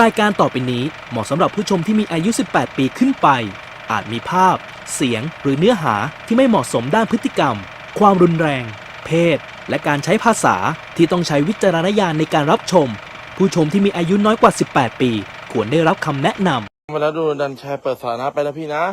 รายการต่อไปนี้เหมาะสำหรับผู้ชมที่มีอายุ 18 ปีขึ้นไป อาจมีภาพ เสียง หรือเนื้อหาที่ไม่เหมาะสมด้านพฤติกรรม ความรุนแรง เพศ และการใช้ภาษาที่ต้องใช้วิจารณญาณในการรับชม ผู้ชมที่มีอายุน้อยกว่า 18 ปี ควรได้รับคำแนะนำ มาแล้วดูดันแชร์เปิดสาธารณะไปแล้วพี่นะ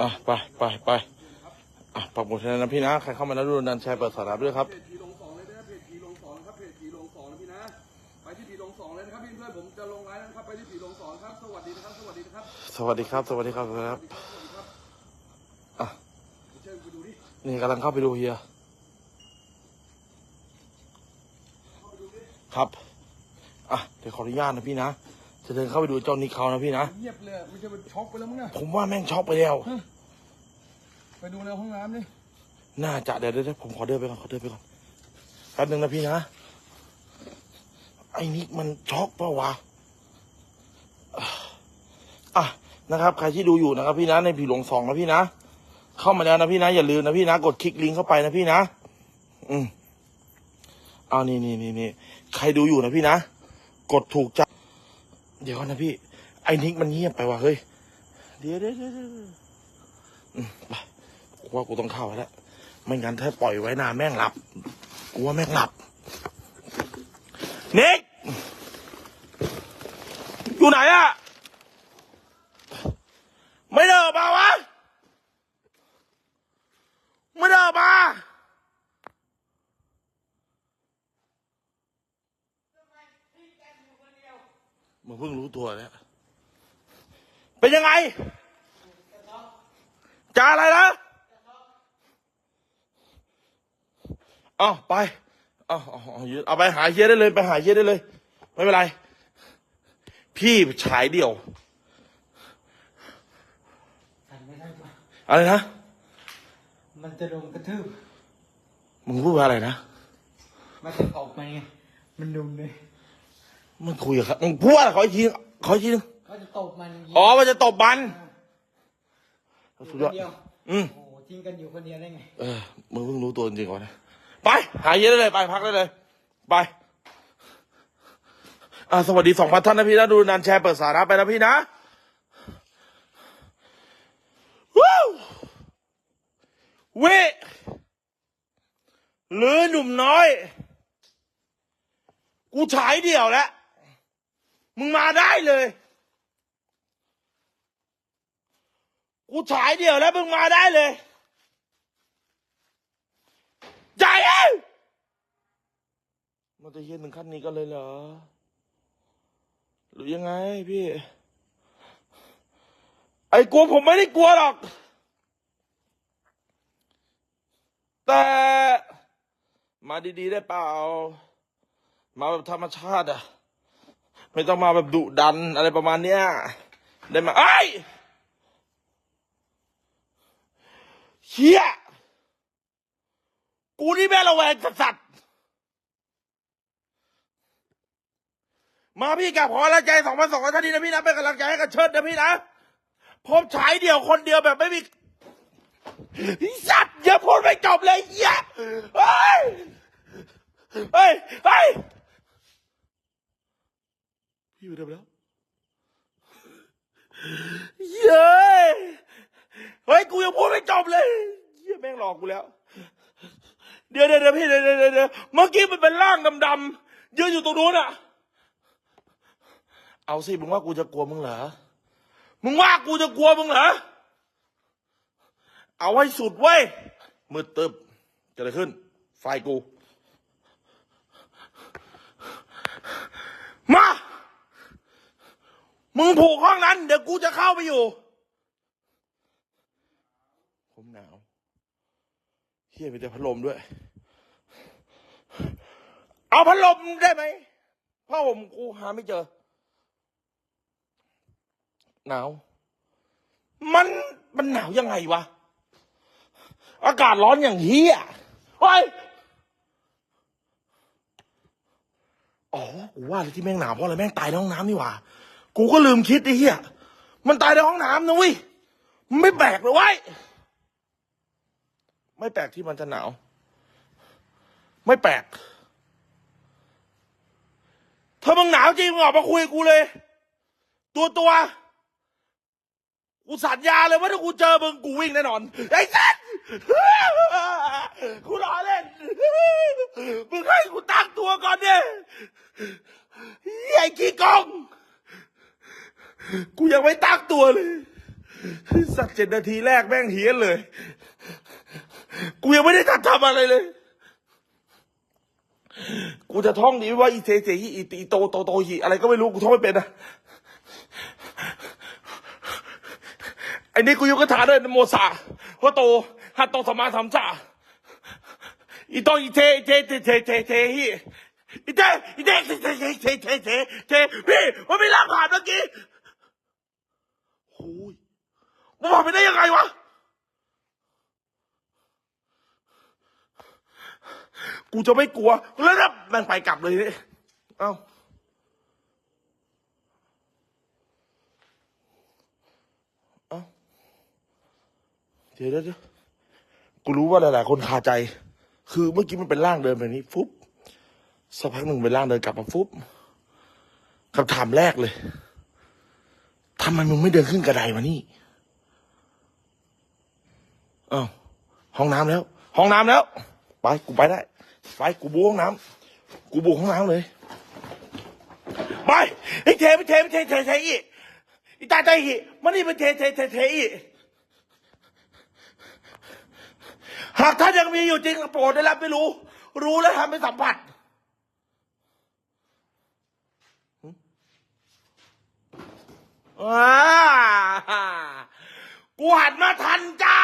อะไปไปไปอะปักหมุดให้นะพี่นะใครเข้ามาแล้วดูดันแชร์เปิดสาธารณะด้วยครับเพจผีลงสองเลยนะครับเพจผีลงสองนะครับเพจผีลงสองนะพี่นะไปที่ผีลงสองเลยนะครับพี่เพื่อนผมจะลงไลน์นะครับไปที่ผีลงสองครับสวัสดีนะครับสวัสดีนะครับสวัสดีครับสวัสดีครับสวัสดีครับอะเชิญไปดูดินี่กำลังเข้าไปดูเฮียครับอะเดี๋ยวขออนุญาตนะพี่นะจะเดินเข้าไปดูเจ้านิกเขานะพี่นะเงียบเลยไม่ใช่เป็นช็อกไปแล้วมั้งนะผมว่าแม่งช็อกไปแล้ว ไปดูในห้องน้ำดิน่าจะเดี๋ยวเดี๋ยวเดี๋ยวผมขอเดินไปก่อนขอเดินไปก่อนแป๊บนึงนะพี่นะ ไอ้นิกมันช็อกเปล่าวะอะนะครับใครที่ดูอยู่นะครับ พี่นะในผีหลวงสองนะพี่นะเข้ามาแล้วนะพี่นะอย่าลืมนะพี่นะ กดคลิกลิงก์เข้าไปนะพี่นะ อืมเอานี่นี่นี่นี่ใครดูอยู่นะพี่นะกดถูกใจเดี๋ยวนะพี่ ไอ้นิกมันเงียบไปว่ะเฮ้ย เดี๋ยวเดี๋ยวเดี๋ยวเดี๋ยวอืมไป กูว่ากูต้องเข้าแล้ว ไม่งั้นถ้าปล่อยไว้นานแม่งหลับ กูว่าแม่งหลับนิกอยู่ไหนอะไม่เดินออกมาวะ ไม่เดินออกมามึงเพิ่งรู้ตัวเนี่ยเป็นยังไงจะอะไรนะ อาไปเอาเอาเอายืนเอาไปหาเฮียได้เลย ไปหาเฮียได้เลย ไม่เป็นไร พี่ฉายเดี่ยวอะไรนะ มันจะโดนกระทืบ มึงพูดว่าอะไรนะ มันจะออกมาไง มันดุมเลยมึงคุยกับเขามึงพูดว่าอะไรขออีกทีขออีกทีนึงก็จะตบมันย่างงี้อ๋อ มันจะตบมันอยู่สุดคยอดนเดียวอืมโอ้โหทิ้งกันอยู่คนเดียวได้ไง เออ มึงเพิ่งรู้ตัวจริงๆวะนะ ไป หายเฮียได้เลยไปพักได้เลย ไปอ่าสวัสดีสองพันท่านนะพี่นะดูนันแชร์เปิดสาระไปนะพี่นะวู้เวหรือหนุ่มน้อย กูฉายเดี่ยวแล้ว มึงมาได้เลย กูฉายเดี่ยวแล้วมึงมาได้เลย ใจเอ้ยมันจะเย็นถึงขั้นนี้กันเลยเหรอ หรือยังไงพี่ ไอ้กลัวผมไม่ได้กลัวหรอก แต่มาดีๆได้เปล่า มาแบบธรรมชาติอะไม่ต้องมาแบบดุดันอะไรประมาณเนี้ย ได้มาไอ้เฮีย กูนี่แม่ระแวงสัสๆมาพี่กับขอละใจสองพันสองร้อยท่านนี้นะพี่นะเป็นกำลังใจให้กับเชิดนะพี่นะผมฉายเดี่ยวคนเดียวแบบไม่มีสัตว์อย่าพูดไม่จบเลยเหี้ยเฮ้ยเฮ้ยเฮ้ยพี่อยู่ได้แล้วเย้เฮ้ยกูยังพูดไม่จบเลยเหี้ยแม่งหลอกกูแล้ว เดี๋ยวเดี๋ยวพี่เดี๋ยวเดี๋ยวเมื่อกี้มันเป็นร่างดำๆยืนอยู่ตรงนู้นอะเอาสิมึงว่ากูจะกลัวมึงเหรอ มึงว่ากูจะกลัวมึงเหรอ เอาให้สุดเว้ย มืดตึบเกิดอะไรขึ้น ไฟกู มา มึงผูกห้องนั้น เดี๋ยวกูจะเข้าไปอยู่ ผมหนาว เฮียมีแต่พัดลมด้วย เอาพัดลมได้ไหมพราะผมกูหาไม่เจอ หนาว มันมันหนาวยังไงวะ อากาศร้อนอย่างเฮียเฮ้ยอ๋อกูว่าเลยที่แม่งหนาวเพราะอะไรแม่งตายในห้องน้ำนี่หว่า กูก็ลืมคิดไอ้เหี้ย มันตายในห้องน้ำนะเว้ยมันไม่แปลกเลยเว้ย ไม่แปลกที่มันจะหนาว ไม่แปลก ถ้ามึงหนาวจริงมึงออกมาคุยกูเลย ตัวตัวกูสัญญาเลยว่าถ้ากูเจอมึงกูวิ่งแน่นอน ไอ้สัสกูรอเล่น มึงให้กูตั้งตัวก่อนเนี่ยไอ้ขี้กอง กูยังไม่ตั้งตัวเลย สักเจ็ดนาทีแรกแม่งเฮี้ยนเลย ยังไม่ได้ทัดทำอะไรเลย กูจะท่องนี้ว่าอีเทเจฮีอีตีโตโตโตฮีอะไรก็ไม่รู้กูท่องไม่เป็นนะไอ้นี่กูยกกระถาได้โมซาหัวโตฮัตโตสมาสามจ่าอีโตอีเทเจเจเจเจเจฮีอีเทอีเทเจเจเจเจเจเจเจพี่มันไม่รับผ่านเมื่อกี้โอ้ยมันผ่านไปได้ยังไงวะ กูจะไม่กลัว แล้วถ้าแมันไปกลับเลยเนี่ยเอ้าเอ้าเดี๋ยวเดี๋ยวยกูรู้ว่าหลายๆคนคาใจ คือเมื่อกี้มันเป็นร่างเดินแบบนี้ ฟุ๊บสักพักหนึ่งเป็นร่างเดินกลับมาฟุ๊บคำถามแรกเลยทำไมมึงไม่เดินขึ้นกระไดมานี่เอ้าห้องน้ำแล้ว ห้องน้ำแล้ว ไป กูไปได้ ไปกูบูห้องน้ำกูบูห้องน้ำเลยไปไอ้เทไปเทไปเทเทเทอีอีตาใจอีมันนี่ไปเทเทเทเทอีหากท่านยังมีอยู่จริงโปรดได้รับไม่รู้ รู้แล้วทำให้สัมผัสหึว้ากูหันมาทันจ้า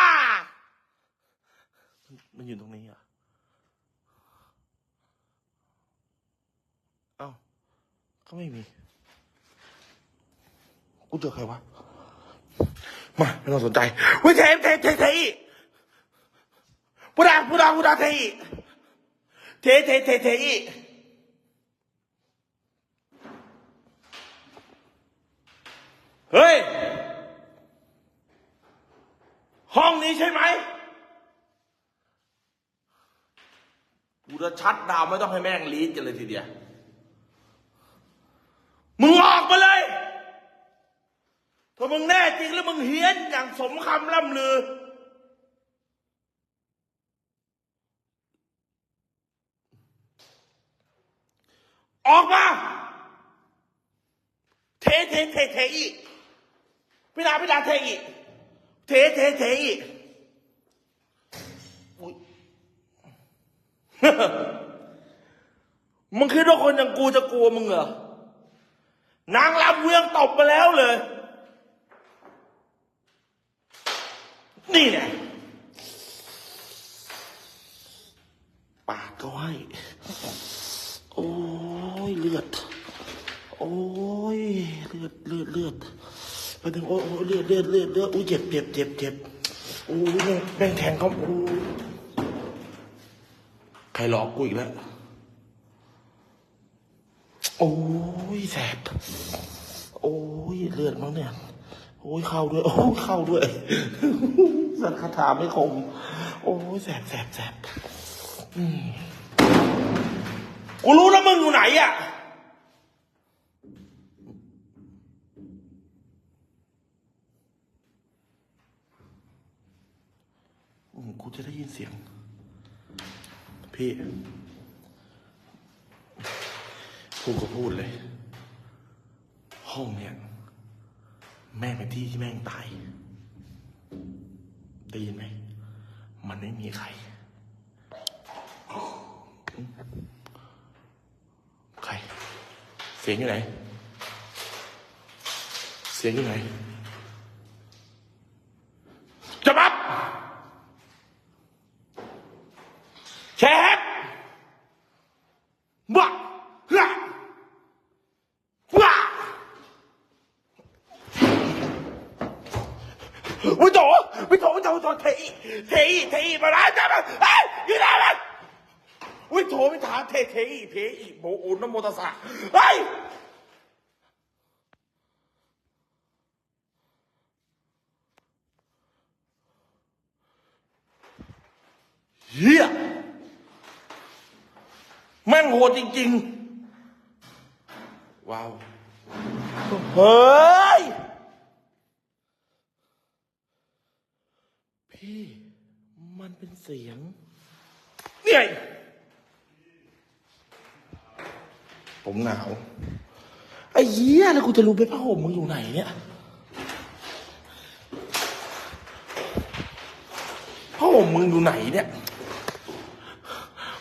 มันอยู่ตรงนี้เหรอะ เอ้า ก็ไม่มี กูเจอใครวะ มาไม่ต้องสนใจเฮ้ยเทเทเทเทอีพูดาพูดาพูดาเทอีเทเทเทเทอีเฮ้ย ห้องนี้ใช่ไหมกูจะชัดดาวไม่ต้องให้แม่งลีดกันเลยทีเดียว มึงออกมาเลย ถ้ามึงแน่จริงแล้วมึงเฮี้ยนอย่างสมคำล่ำลือ ออกมา เทเทเทเทอีพิดาพิดาเทอีเทเทเทอีอุ๊ยมึงคิดว่าคนอย่างกูจะกลัวมึงเหรอ นางรำเวียงตบมาแล้วเลย นี่ไงปากก็ให้โอ้ยเลือด โอ้ยเลือดเลือดเลือดไปถึงโอ้ยเลือดเลือดเลือดเลือดอุ้ยเจ็บเจ็บเจ็บเจ็บโอ้ยแม่งแม่งแทงเขาโอ้ยใครหลอกกูอีกแล้ว โอ้ยแสบ โอ้ยเลือดมั้งเนี่ย โอ้ยเข้าด้วย โอ้ยเข้าด้วย สัตว์คาถาไม่คม โอ้ยแสบแสบแสบกูรู้แล้วมึงอยู่ไหนอะอืมกูจะได้ยินเสียง พี่ พูก็พูดเลย ห้องเนี่ย แม่งเป็นที่ที่แม่งตาย ได้ยินไหม มันไม่มีใคร ใคร เสียงอยู่ไหน เสียงอยู่ไหน จะบับแชร์บ้าฮ่าว้าวิโตวิโตวิโตวิโต เทอีเทอีเทอีมาแล้วจ้ามันเอ้ยอยู่ไหนมันอุ้ยโถไม่ถาเทเทอีเพอีโบโอนนโมตัสสะเฮ้ยเฮียแม่งโหดจริง ๆ ว้าว เฮ้ย พี่ มัน เป็นเสียงเนี่ยผมหนาว ไอ้เหี้ยแล้วกูจะรู้ไปผ้าห่มมึงอยู่ไหนเนี่ยผ้าห่มมึงอยู่ไหนเนี่ย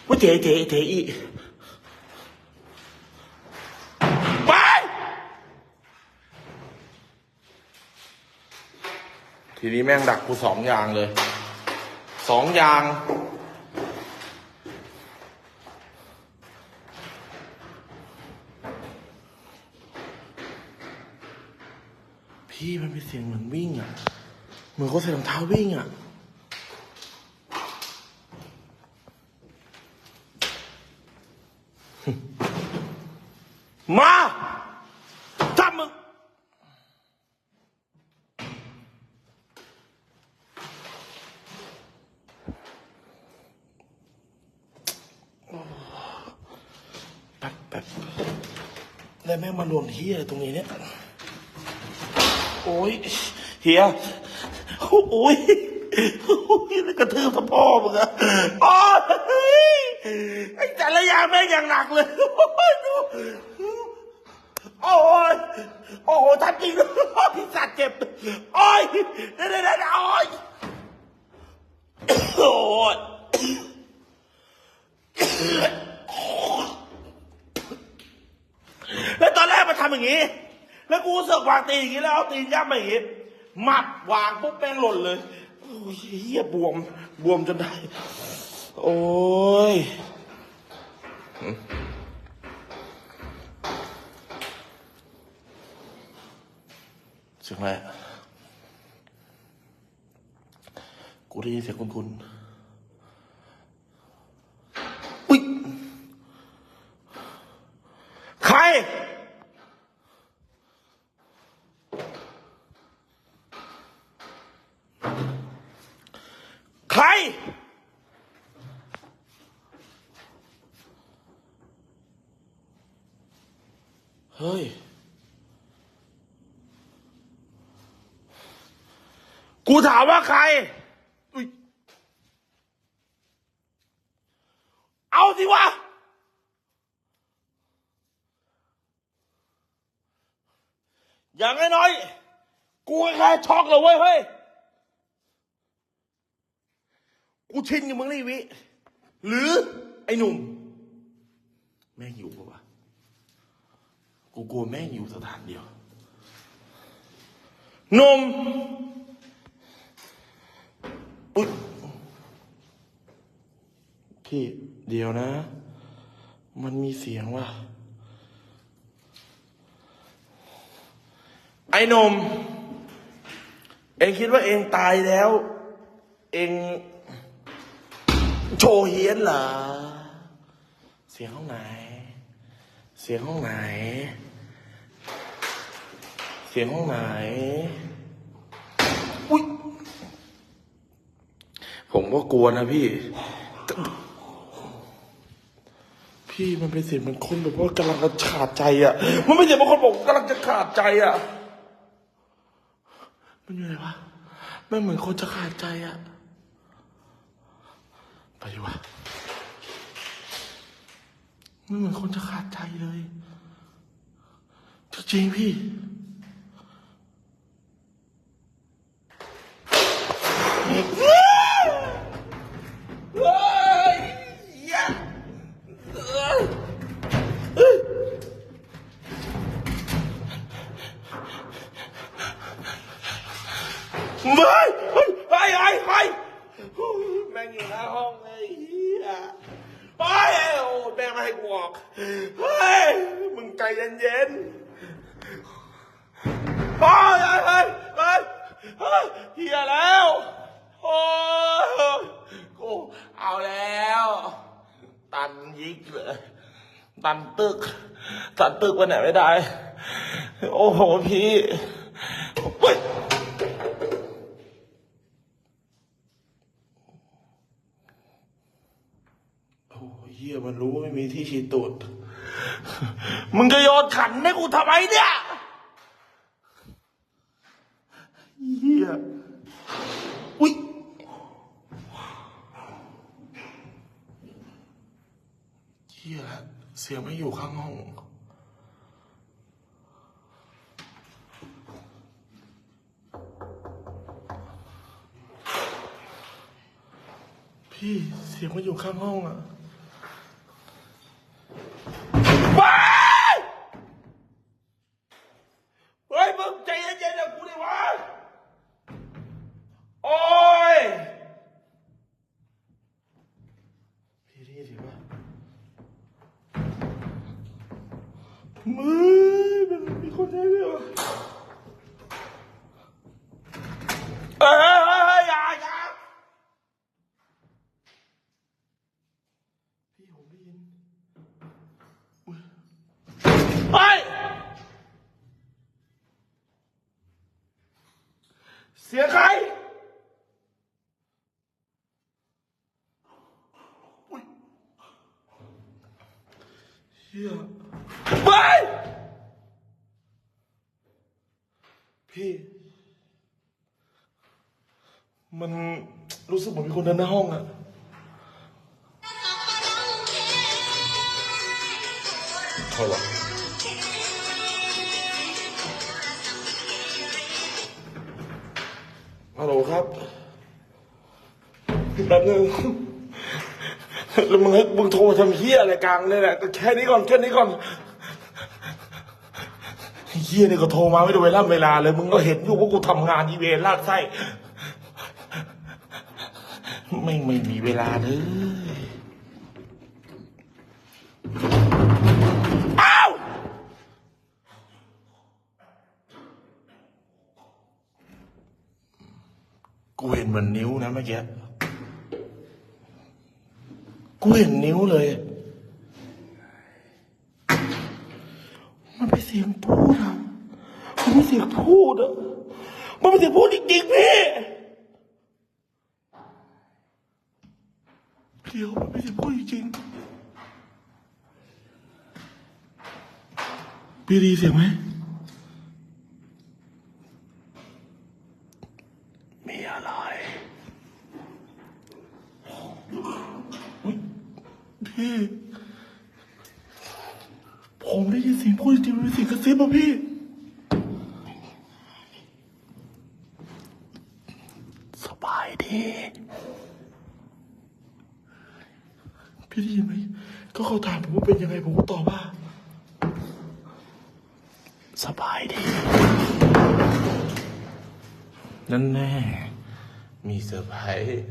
ว่าเจ๊เจ๊เจ๊อีไปทีนี้แม่งดักกูสองอย่างเลย สองอย่าง พี่มันเป็นเสียงเหมือนวิ่งอะ เหมือนเขาใส่รองเท้าวิ่งอะมามึง แป๊บแป๊บแล้วแม่งมาโดนเฮียอะไรตรงนี้เนี่ยโอ้ยเฮียโอ้ยโอ้ยแล้วกระทืบสะพ่อมึงอะโอ้ยไอ้แต่ละอย่างแม่งอย่างหนักเลย โอ้ยดูโอ้ยโอ้โหทันจริงเลยพี่สัตว์เจ็บ โอ้ยเดี๋ยวเดี๋ยวเดี๋ยวโอ้ยโอ้ย แล้วตอนแรกมาทำอย่างนี้ แล้วกูเสือกวางตีนอย่างนี้แล้วเอาตีนย่ำมาอย่างนี้หมัดวางปุ๊บแป้งหล่นเลยโอ้ยเฮียบวมบวมจนได้ โอ้ยเสียงอะไรอะกูได้ยินเสียงคุณคุณอุ๊ยใคร ใคร เฮ้ย กูถามว่าใครอุ๊ยเอาสิวะอย่างน้อยๆกูแค่ช็อกเลยเว้ยเฮ้ย กูชินกับมึงนี่วิ หรือ ไอ้หนุ่ม แม่งอยู่ปะวะกูกลัวแม่งอยู่สถานเดียวหนุ่มอุ๊ยพี่เดี๋ยวนะ มันมีเสียงว่ะ ไอ้หนม เองคิดว่าเองตายแล้ว เอง โชว์เฮียนเหรอ เสียงห้องไหน เสียงห้องไหน เสียงห้องไหน อุ้ย ผมก็กลัวนะพี่ พี่มันเป็นเสียงเหมันคนแบบว่ากำลังจะขาดใจอะ มันไม่ใช่บางคนบอกกำลังจะขาดใจอะ มันอยู่ไหนวะไม่เหมือนคนจะขาดใจอะ ดีกว่าไม่เหมือนคนจะขาดใจเลย จริงๆพี่เฮ้ยอย่าเอ้ยเอ้ยไม่เฮ้ยไปไปไปแม่งอยู่หน้าห้องเลยเฮียไปโอ้แม่งไม่ให้กูออกเฮ้ยมึงใจเย็นๆ โอ้ยเฮ้ยเฮ้ยเฮ้ยเฮ้ยเฮียแล้ว โอ้ยกูเอาแล้ว ตัน ตันตึก ตันตึก ไปไหนไม่ได้ โอ้โหพี่เฮ้ยโอ้เฮียมันรู้ว่าไม่มีที่ฉีดตูดมึงจะโยนขันให้กูทำไมเนี่ยเฮียอุ้ยเฮียเสียงไม่อยู่ข้างห้อง พี่เสียงมันอยู่ข้างห้องอะ มันรู้สึกเหมือนมีคนเดินหน้าห้องอะเขาหรอฮัลโหลครับแป๊บนึงแล้วมึงให้มึงโทรมาทำเฮียอะไรกลางเนี่ยแหละแต่แค่นี้ก่อนแค่นี้ก่อนเฮียนี่ก็โทรมาไม่ดูเวลาเวลาเลย มึงก็เห็นอยู่ว่ากูทำงานอีเวนต์ลากไส้ ไม่ไม่มีเวลาเลยอ้าวกูเห็นเหมือนนิ้วนะเมื่อกี้กูเห็นนิ้วเลย มันเป็นเสียงพูดอะมันเป็นเสียงพูดอะมันเป็นเสียงพูดจริงๆพี่ เดี๋ยวมันเป็นเสียงพูดจริงๆพี่ไดีเสียงไหมมีอะไรอุ๊ยพี่ ผมได้ยินเสียงพูดจริงๆมันเป็นเสียงกระซิบอะพี่ สบายดี พี่ได้ยินไหม ก็เขามผมว่าเป็นยังไงผมก็ตอบว่า สบายดี นั่นแน่ มีเซอร์ไพรส์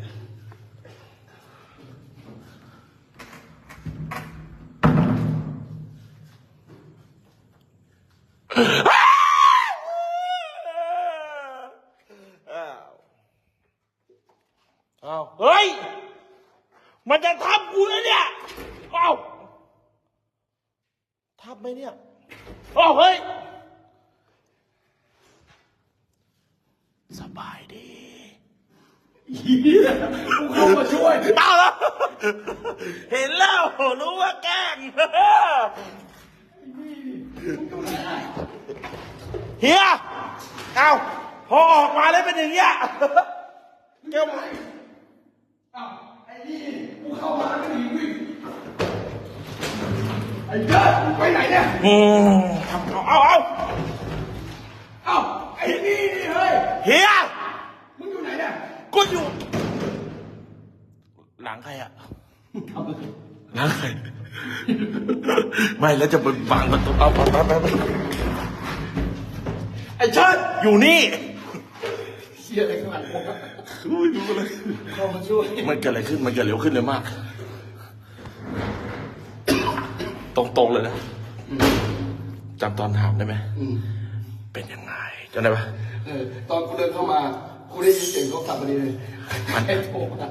อ้าวอ้าวเฮ้ย มันจะทับกูแล้วเนี่ยอ้าวทับไหมเนี่ยอ้าวเฮ้ย สบายดี เข้ามาช่วย เอาแล้วเห็นแล้ว รู้ว่าแกล้ง เฮียเอาพอออกมาแล้วเป็นอย่างเงี้ยแกไอ้นี่กูเข้ามาแล้วหนีวิ่งไอ้เกิดมึงไปไหนเนี่ยอืมเอาเอาเอาเอ้าไอ้นี่นี่เฮ้ยเฮียมึงอยู่ไหนเนี่ยก็อยู่ หลังใครอะหลังใครไม่แล้วจะไปบังประตูเอาไปไปไปไปไอ้ เชิดอยู่นี่เชี่ยอะไรข้างหลังผมอะอุ้ยรู้เลยเข้ามาช่วย มันเกิดอะไรขึ้น มันเกิดเร็วขึ้นเลยมาก ตรงๆเลยนะจำตอนถามได้ไหม เป็นยังไงจำได้ปะเออตอนกูเดินเข้ามา กูได้ยินเสียงเขาขับมาดีเลยมันไอ้โทรมา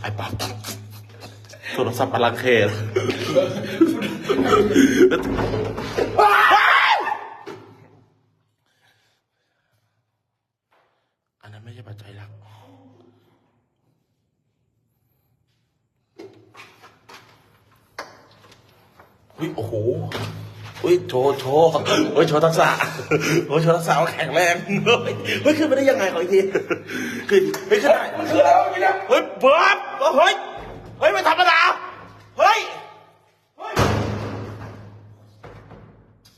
ไอ้ป๊อปโทรศัพท์อลังเขตอันนั้นไม่ใช่ปัจจัยหลัก อุ้ยโอ้โหอุ้ยโชว์โชว์เฮ้ยโชว์ทักษะโอ้ยโชว์ทักษะว่าแข็งแรงเฮ้ยขึ้นมาได้ยังไงขออีกทีขึ้นเฮ้ยขึ้นได้มันคืออะไรวะเนี่ยเฮ้ยเบิร์ดเฮ้ยเฮ้ยไม่ธรรมดาเฮ้ยเฮ้ย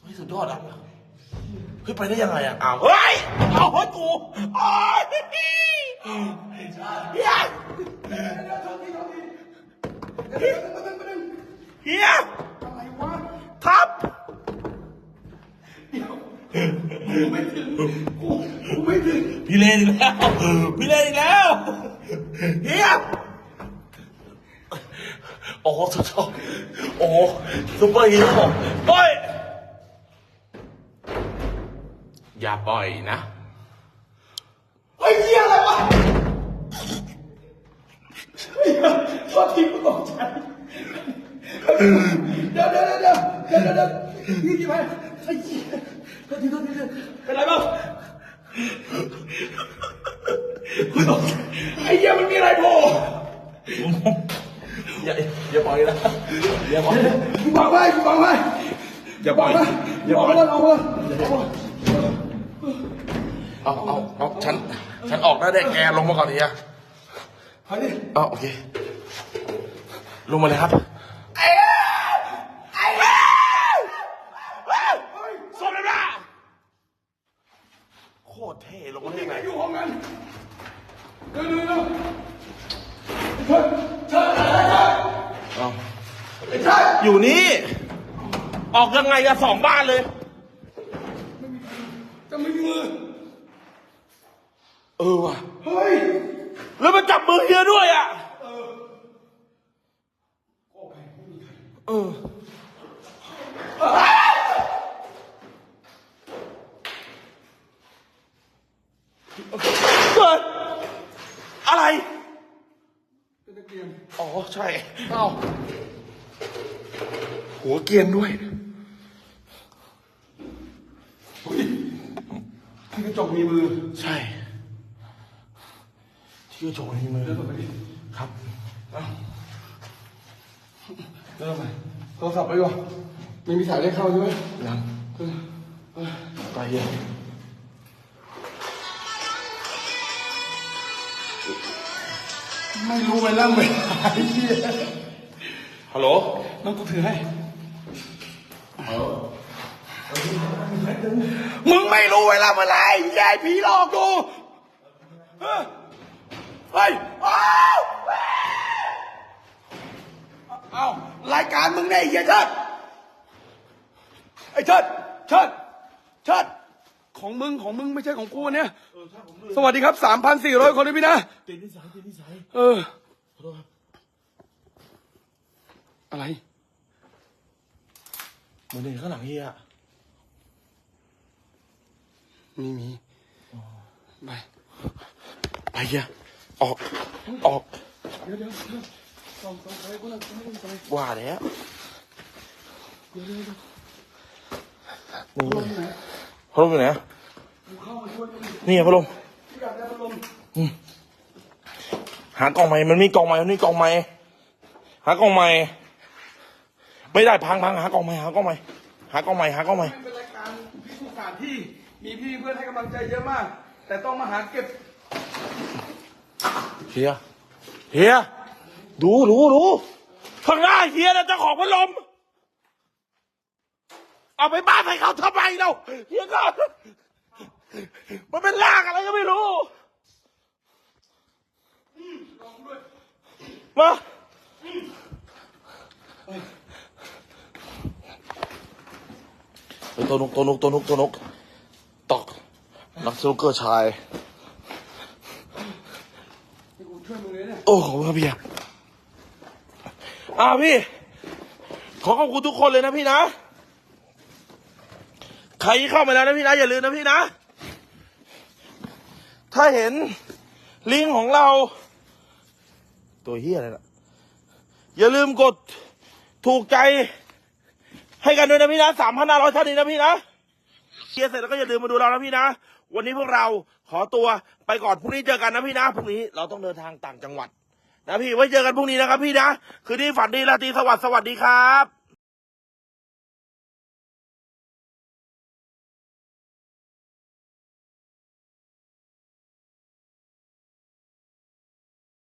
เฮ้ยสุดยอดอะเฮ้ยไปได้ยังไงอะอ้าวเฮ้ยเอาเฮ้ยกูโอ้ยเฮีย อีกแล้วพี่เล่นอีกแล้วเฮียโอ้โหสุดยอดโอ้โหซุปเปอร์ฮีโร่ปล่อย อย่าปล่อยนะ เฮ้ยเฮียอะไรวะโทษทีกูตกใจเดี๋ยวเดี๋ยวเดี๋ยวเดี๋ยวเดี๋ยวเดี๋ยวยี่กี่ไปไอ้เหี้ยโทษทีโทษทีเป็นไรบ้างกูตกใจไอ้เหี้ยมันมีอะไรโผล่ อย่าอย่าปล่อยนะอย่าปล่อยกูบอกไว้กูบอกไว้อย่าปล่อยนะอย่าบปอกล่อยไว้เอาไว้เอาไว้เอาเอาเอาฉันฉันออกได้แต่แกลงมาก่อนดีอะเอาดิเอาโอเคลงมาเลยครับสวัสดีครับโคตรเท่ลงมาได้ไงอยู่ห้องนั้นเร็วเร็ว เอาอยู่นี่ ออกยังไงอะสองบ้านเลยจะไม่มีมือ เออว่ะ เฮ้ย แล้วมันจับมือเฮียด้วยอะเออเกิด อะไร เป็นตะเกียง อ๋อ ใช่เอ้าหัวเกรียนด้วยที่กระจกมีมือ ใช่ ที่กระจกในมือเดินต่อไปดิครับเดินต่อไปโทรศัพท์ไปก่อนไม่มีสายได้เข้าใช่ไหมยังเออเออ ไปเฮียไม่รู้ไปนั่งไปไหนเหี้ยฮัลโหลน้องกูถือให้ มึงไม่รู้เวลาเมื่อไหรยายผีหลอกกูเฮ้ยเฮ้ยอ้าวเอ้ารายการมึงเนี่ยไอ้เหี้ยเชิดไอ้เชิดเชิดเชิด ของมึงของมึงไม่ใช่ของกูเนี่ยสวัสดีครับสามพันสี่ร้อยคนเลยพี่นะ ติดนิสัยติดนิสัยเออ ขอโทษครับอะไร เหมือนเห็นข้างหลังเฮียมีมี ไป ไปเฮียออกออกเดี๋ยวเดี๋ยวเดี๋ยวส่องส่องไปกูนะกูไม่ต้องส่องว่าแล้วเดี๋ยวเดี๋ยวเดี๋ยวนี่ลมไหนพัดลมอยู่ไหน นี่ไงพัดลมพี่อยากได้พัดลมหากล่องใหม่ มันมีกล่องใหม่มันมีกล่องใหม่ หากล่องใหม่ ไม่ได้พังพังหากล่องใหม่หากล่องใหม่หากล่องใหม่หากล่องใหม่เป็นรายการพิสูจน์สถานที่มีพี่เพื่อนให้กำลังใจเยอะมาก แต่ต้องมาหาเก็บเฮียเฮียดูดูดูข้างหน้าเฮียนะเจ้าของพัดลมเอาไปบ้านให้เขาทำไมเราเฮียก็ มันเป็นลากอะไรก็ไม่รู้มาเฮ้ยตัวนกตัวนกตัวนกตัวนกตอกนักสนุกเกอร์ชายให้กูช่วยมึงเลยเนี่ยโอ้ขอบคุณครับพี่อะอ่าพี่ ขอขอบคุณทุกคนเลยนะพี่นะ ใครที่เข้ามาแล้วนะพี่นะ อย่าลืมนะพี่นะ ถ้าเห็นลิงของเรา ตัวเฮียอะไรล่ะ อย่าลืมกดถูกใจ ให้กันด้วยนะพี่นะสามพันห้าร้อยท่านนี้นะพี่นะเคลียร์เสร็จแล้วก็อย่าลืมมาดูเรานะพี่นะ วันนี้พวกเราขอตัวไปก่อนพรุ่งนี้เจอกันนะพี่นะพรุ่งนี้เราต้องเดินทางต่างจังหวัด นะพี่ไว้เจอกันพรุ่งนี้นะครับพี่นะ คืนนี้ฝันดีราตรีสวัสดิ์สวัสดีครับ